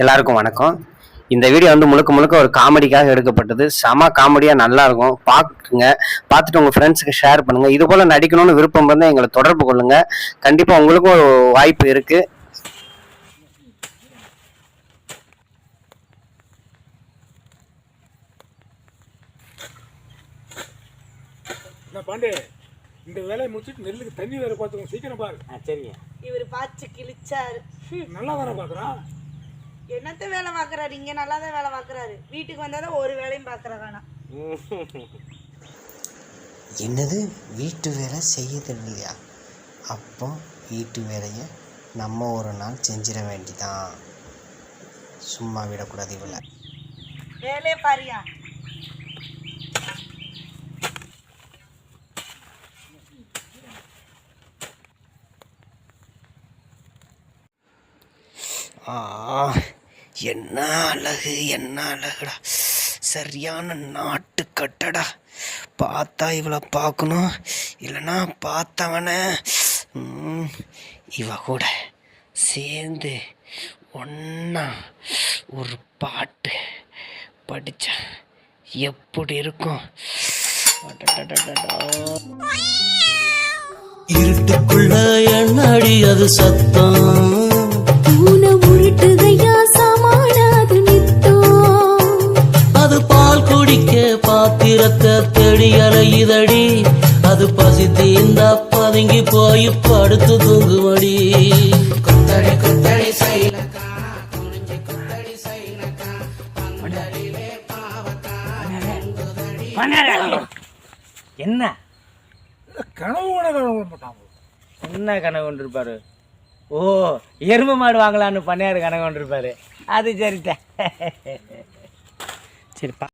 எல்லாருக்கும் வணக்கம். இந்த வீடியோ வந்து முழுக்க முழுக்க ஒரு காமெடிக்காக எடுக்கப்பட்டது. செம காமெடியாக நல்லா இருக்கும் பார்த்துங்க பார்த்துட்டு உங்கள் ஃப்ரெண்ட்ஸுக்கு ஷேர் பண்ணுங்க. இது போல் நடிக்கணும்னு விருப்பம் இருந்தால் எங்களை தொடர்பு கொள்ளுங்க. கண்டிப்பாக உங்களுக்கும் ஒரு வாய்ப்பு இருக்கு. என்ன பாண்டே இந்த வேலையை முடிச்சுட்டு நெல்லுக்கு தண்ணி வேற பார்த்துக்கோங்க சீக்கிரம் பாரு. சரிங்க. இவர் பாய்ச்சி கிழிச்சாரு. நல்லா தானே பார்க்குறான் என்னத்த வேலை பார்க்கறாரு? இங்க நல்லா தான் வேலை பார்க்கறாரு. வீட்டுக்கு வந்தாதான் ஒரு வேலையும் பார்க்கற வேணாம் என்னது? வீட்டு வேலை செய்யறது இல்லையா? அப்போ வீட்டு வேலையை நம்ம ஒரு நாள் செஞ்சிட வேண்டிதான். சும்மா விடக்கூடாது இவளை. வேலையே பாரியா? ஆ என்ன அழகு என்ன அழகுடா. சரியான நாட்டு கட்டடா. பார்த்தா இவளை பார்க்கணும். இல்லைன்னா பார்த்தவன ம், இவ கூட சேர்ந்து ஒன்றா ஒரு பாட்டு படித்தா எப்படி இருக்கும்? இருட்டுக்குள்ள எண்ணாடி அது சத்தம். குடிக்க பாத்திரத்தை தேடி அலையுதடி. அது பசி தீந்தா பதுங்கி போய் படுத்து தூங்குவடி. குத்தடி குத்தடி சைலக்கா குனிஞ்சு குத்தடி சைலக்கா பந்தடிலே பாவக்கா என்ன? கனவு கூட கனவு என்ன கனவு கொண்டிருப்பாரு ஓ எருமை மாடு வாங்கலான்னு பண்ணையார் கனவு கொண்டிருப்பாரு அது சரிட்ட. சரிப்பா.